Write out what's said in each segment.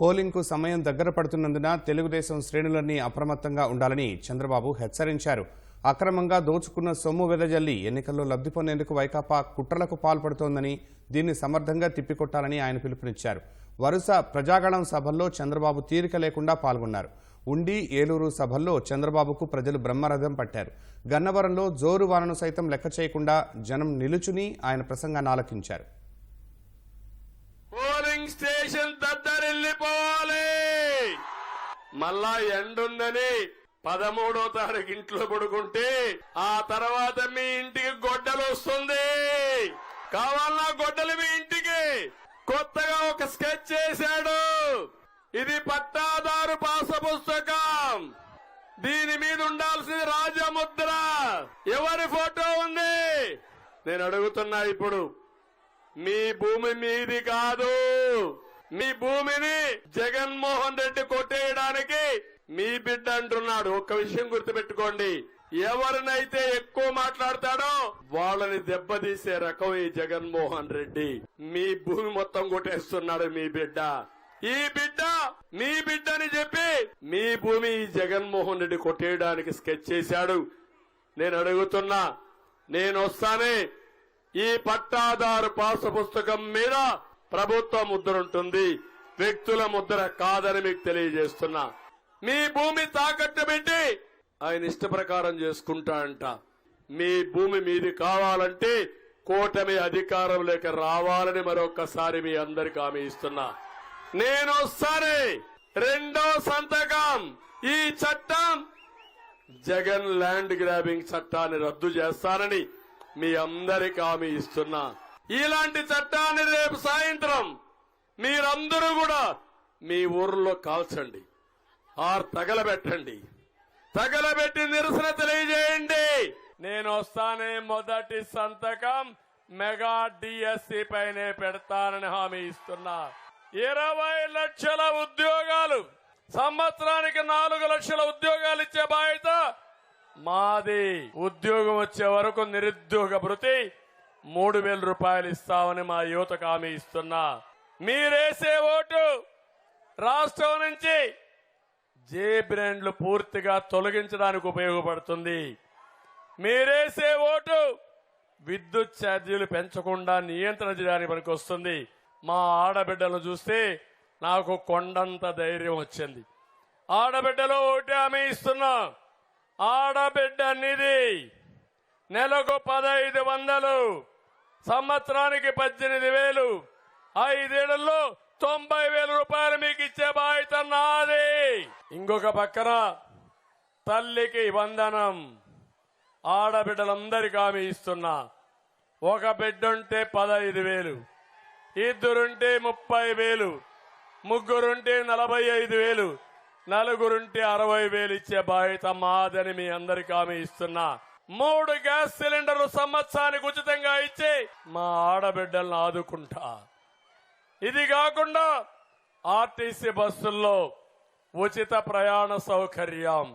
పోలింగ్కు సమయం దగ్గర పడుతున్నందున తెలుగుదేశం శ్రేణులన్నీ అప్రమత్తంగా ఉండాలని చంద్రబాబు హెచ్చరించారు. అక్రమంగా దోచుకున్న సొమ్ము వెదజల్లి ఎన్నికల్లో లబ్ధి పొందేందుకు వైకాపా కుట్రలకు పాల్పడుతోందని దీన్ని సమర్థంగా తిప్పికొట్టాలని ఆయన పిలుపునిచ్చారు. వరుస ప్రజాగణం సభల్లో చంద్రబాబు తీరిక లేకుండా పాల్గొన్నారు. ఉండి ఏలూరు సభల్లో చంద్రబాబుకు ప్రజలు బ్రహ్మరథం పట్టారు. గన్నవరంలో జోరు వానను సైతం లెక్క చేయకుండా జనం నిలుచుని ఆయన ప్రసంగాన్ని ఆలకించారు. పోలింగ్ స్టేషన్ వెళ్ళిపోవాలి. మళ్ళా ఎండుందని పదమూడో తారీఖు ఇంట్లో పడుకుంటే ఆ తర్వాత మీ ఇంటికి గొడ్డలు వస్తుంది. కావాలన్నా గొడ్డలు మీ ఇంటికి. కొత్తగా ఒక స్కెచ్ చేశాడు. ఇది పట్టాదారు పాస పుస్తకం దీని మీద ఉండాల్సింది రాజముద్ర. ఎవరి ఫోటో ఉంది? నేను అడుగుతున్నా ఇప్పుడు. మీ భూమి మీది కాదు. మీ భూమిని జగన్మోహన్ రెడ్డి కొట్టేయడానికి మీ బిడ్డ అంటున్నాడు. ఒక్క విషయం గుర్తుపెట్టుకోండి. ఎవరినైతే ఎక్కువ మాట్లాడతాడో వాళ్ళని దెబ్బతీసే రకం ఈ జగన్మోహన్ రెడ్డి. మీ భూమి మొత్తం కొట్టేస్తున్నాడు మీ బిడ్డ. ఈ బిడ్డ మీ బిడ్డ అని చెప్పి మీ భూమి ఈ జగన్మోహన్ రెడ్డి కొట్టేయడానికి స్కెచ్ చేశాడు. నేను అడుగుతున్నా నేను వస్తానే ఈ పట్టాదారు పాస పుస్తకం మీద ప్రభుత్వ ముద్ర ఉంటుంది. వ్యక్తుల ముద్ర కాదని మీకు తెలియజేస్తున్నా. మీ భూమి తాకట్టు పెట్టి ఆయన ఇష్ట ప్రకారం చేసుకుంటాడంట మీ భూమి మీది కావాలంటే కూటమి అధికారం లేక రావాలని మరొకసారి మీ అందరికి హామీ ఇస్తున్నా. నేను సరే రెండో సంతకం ఈ చట్టం జగన్ ల్యాండ్ గ్రాబింగ్ చట్టాన్ని రద్దు చేస్తానని మీ అందరికి హామీ ఇస్తున్నా. ఇలాంటి చట్టాన్ని రేపు సాయంత్రం మీరందరూ కూడా మీ ఊర్లో కాల్చండి. ఆర్ తగలబెట్టండి. తగలబెట్టి నిరసన తెలియజేయండి. నేను వస్తానే మొదటి సంతకం మెగా డిఎస్సి పైనే పెడతానని హామీ ఇస్తున్నా. ఇరవై లక్షల ఉద్యోగాలు సంవత్సరానికి నాలుగు లక్షల ఉద్యోగాలు ఇచ్చే బాధ్యత మాది. ఉద్యోగం వచ్చే వరకు నిరుద్యోగ భృతి మూడు వేల రూపాయలు ఇస్తామని మా యువతకు హామీ ఇస్తున్నా. మీరేసే ఓటు. రాష్ట్రం నుంచి జే బ్రాండ్లు పూర్తిగా తొలగించడానికి ఉపయోగపడుతుంది. మీరేసే ఓటు. విద్యుత్ ఛార్జీలు పెంచకుండా నియంత్రణ చేయడానికి పనికి వస్తుంది మా ఆడబిడ్డలను చూస్తే నాకు కొండంత ధైర్యం వచ్చింది. ఆడబిడ్డలో ఓటే ఆమె ఇస్తున్నా. ఆడబిడ్డ నిధి. నెలకు పదహైదు వందలు. సంవత్సరానికి పద్దెనిమిది వేలు. ఐదేళ్ళలో తొంభై వేల రూపాయలు మీకు ఇచ్చే బాధ్యత నాది. ఇంకొక పక్కన తల్లికి వందనం ఆడబిడ్డలందరికీ ఆమె ఇస్తున్నా. ఒక బిడ్డుంటే పదహైదు వేలు ఇద్దరుంటే ముప్పై వేలు ముగ్గురుంటే నలభై ఐదు వేలు నలుగురుంటే అరవై వేలు ఇచ్చే బాధ్యత మాదని మీ అందరికీ ఆమె ఇస్తున్నా. మూడు గ్యాస్ సిలిండర్లు సంవత్సరానికి ఉచితంగా ఇచ్చి మా ఆడబిడ్డలను ఆదుకుంటా. ఇది కాకుండా ఆర్టీసీ బస్సుల్లో ఉచిత ప్రయాణ సౌకర్యం.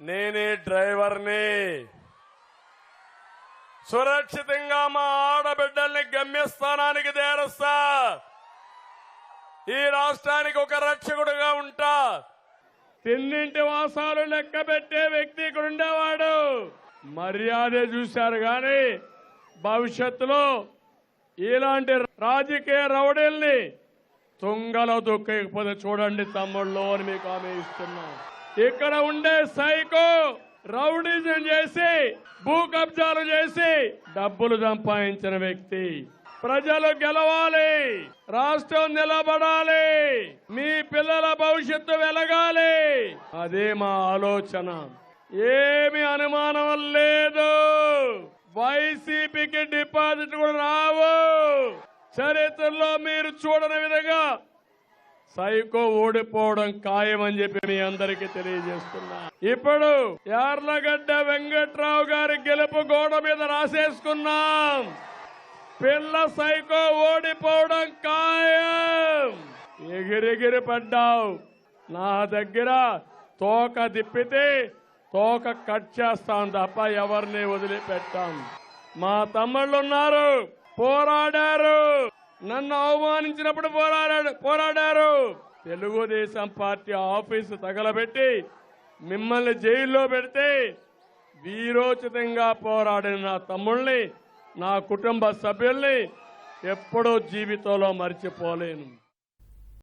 నేనే డ్రైవర్ని. సురక్షితంగా మా ఆడబిడ్డల్ని గమ్యస్థానానికి చేరుస్తా ఈ రాష్ట్రానికి ఒక రక్షకుడుగా ఉంటా. తిన్నింటి వాసాలు లెక్క పెట్టే వ్యక్తి ఇక్కడ ఉండేవాడు. మర్యాద చూశారు కానీ భవిష్యత్తులో ఇలాంటి రాజకీయ రౌడీల్ని తుంగలో దొక్కకపోతే చూడండి తమ్ముళ్ళు అని మీకు ఆమె ఇస్తున్నాం. ఇక్కడ ఉండే సైకో రౌడీజం చేసి భూ కబ్జాలు చేసి డబ్బులు సంపాదించిన వ్యక్తి. ప్రజలు గెలవాలి రాష్ట్రం నిలబడాలి మీ పిల్లల భవిష్యత్తు వెలగాలి. అదే మా ఆలోచన. ఏమి అనుమానం లేదు. వైసీపీకి డిపాజిట్ కూడా రావు. చరిత్రలో మీరు చూడని విధంగా సైకో ఓడిపోవడం ఖాయమని చెప్పి మీ అందరికీ తెలియజేస్తున్నా. ఇప్పుడు యార్లగడ్డ వెంకట్రావు గారి గెలుపు గోడ మీద రాసేసుకున్నాం. పిల్ల సైకో ఓడిపోవడం ఖాయం. ఎగిరెగిరి పడ్డావు. నా దగ్గర తోక తిప్పితే తోక కట్ చేస్తాం తప్ప ఎవరిని వదిలిపెట్టాం. మా తమ్ముళ్ళు ఉన్నారు పోరాడారు. నన్ను అవమానించినప్పుడు పోరాడాడు పోరాడారు. తెలుగుదేశం పార్టీ ఆఫీసు తగలబెట్టి మిమ్మల్ని జైల్లో పెడితే వీరోచితంగా పోరాడిన నా తమ్ముళ్ళని నా కుటుంబ సభ్యుల్ని ఎప్పుడూ జీవితంలో మర్చిపోలేను.